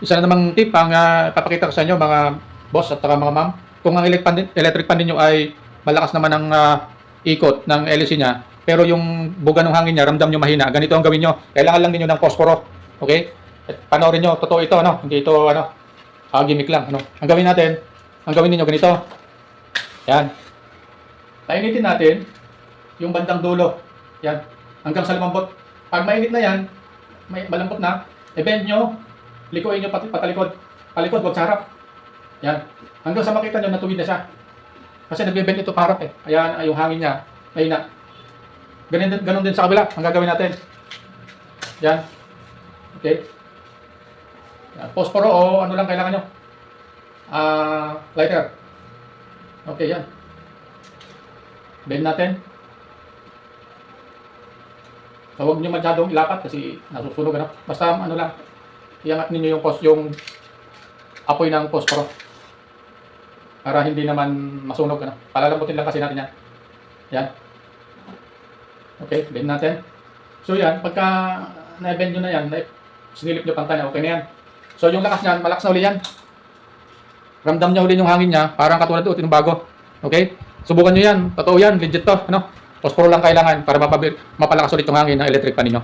isa na namang tip ang uh, papakita ko sa inyo mga boss at mga ma'am. Kung ang electric pan, electric pan ninyo ay malakas naman ang ah, ikot ng LEC niya, pero yung buga ng hangin niya, ramdam nyo mahina. Ganito ang gawin nyo. Kailangan lang ninyo ng posporo. Okay? At panoorin nyo, totoo ito, ano? Hindi ito, ano, ah, gimmick lang. Ano? Ang gawin natin, ang gawin ninyo ganito. Yan. Painitin natin yung bandang dulo. Yan. Hanggang sa lumambot. Pag mainit na yan, may malambot na, i-bend nyo, likuin nyo pati patalikod. Palikod, wag sa harap. Yan. Hanggang sa makita nyo natuwid na siya. Kasi nagbe-bend ito para harap eh. Ayan, ay, yung hangin niya, mahina. Ganun, din- ganun din sa kabila. Ang gagawin natin. Yan. Okay. Yan. Posporo o ano lang kailangan nyo. Ah, lighter. Okay, yan. Bend natin. So, huwag nyo masyadong ilapat kasi nasusunog ano. Basta ano lang, iangat ninyo yung pos yung apoy ng posporo. Para hindi naman masunog ano. Palalambutin lang kasi natin yan. Yan. Okay, bend natin. So yan, pagka na-bend nyo na yan, na sinilip nyo pantay na, okay na yan. So yung lakas niyan, malakas na uli yan. Ramdam niya uli yung hangin niya, parang katulad ito, bago. Okay? Subukan nyo yan. Totoo yan, legit to. Ano? Posporo lang kailangan para mapalakas ulit yung hangin ng electric pan ninyo.